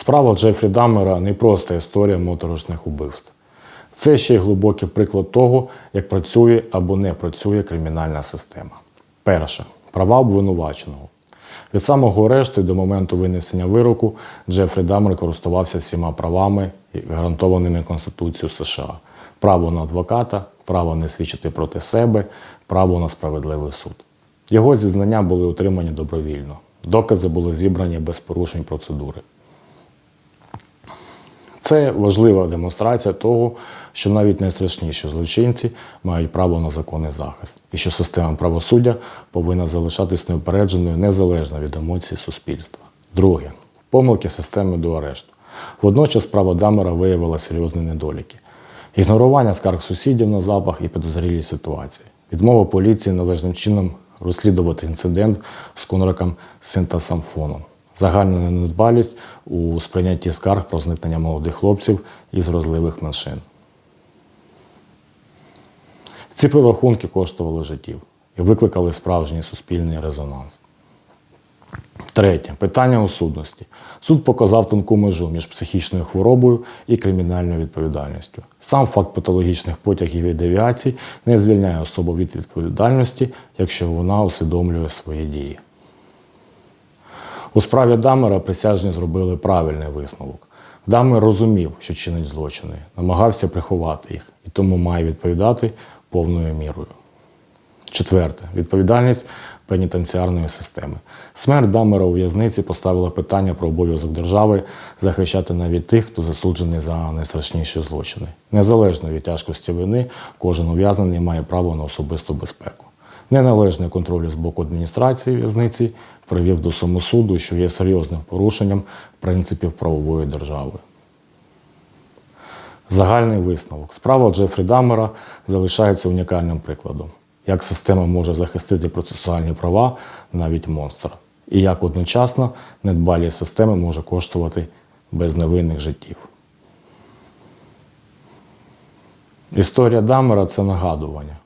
Справа Джефрі Даммера не просто історія моторошних убивств. Це ще й глибокий приклад того, як працює або не працює кримінальна система. Перше права обвинуваченого. Від самого арешту і до моменту винесення вироку Джефрі Даммер користувався всіма правами, гарантованими Конституцією США: право на адвоката, право не свідчити проти себе, право на справедливий суд. Його зізнання були отримані добровільно. Докази були зібрані без порушень процедури. Це важлива демонстрація того, що навіть найстрашніші злочинці мають право на законний захист, і що система правосуддя повинна залишатись неупередженою незалежно від емоцій суспільства. Друге помилки системи до арешту. Водночас справа Дамера виявила серйозні недоліки: ігнорування скарг сусідів на запах і підозрілі ситуації, відмова поліції належним чином розслідувати інцидент з Конраком Синтасамфоном, загальна недбалість у сприйнятті скарг про зникнення молодих хлопців із вразливих меншин. Ці прорахунки коштували життів і викликали справжній суспільний резонанс. Третє питання осудності. Суд показав тонку межу між психічною хворобою і кримінальною відповідальністю. Сам факт патологічних потягів і девіацій не звільняє особу від відповідальності, якщо вона усвідомлює свої дії. У справі Дамера присяжні зробили правильний висновок. Дамер розумів, що чинить злочини, намагався приховати їх і тому має відповідати повною мірою. Четверте відповідальність пенітенціарної системи. Смерть Дамера у в'язниці поставила питання про обов'язок держави захищати навіть тих, хто засуджений за найстрашніші злочини. Незалежно від тяжкості вини, кожен ув'язнений має право на особисту безпеку. Неналежний контроль з боку адміністрації в'язниці привів до самосуду, що є серйозним порушенням принципів правової держави. Загальний висновок. Справа Джефрі Дамера залишається унікальним прикладом, як система може захистити процесуальні права навіть монстра, і як одночасно недбалість системи може коштувати безневинних життів. Історія Дамера це нагадування.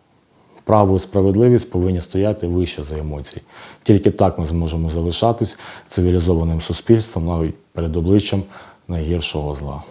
Право і справедливість повинні стояти вище за емоції. Тільки так ми зможемо залишатись цивілізованим суспільством навіть перед обличчям найгіршого зла.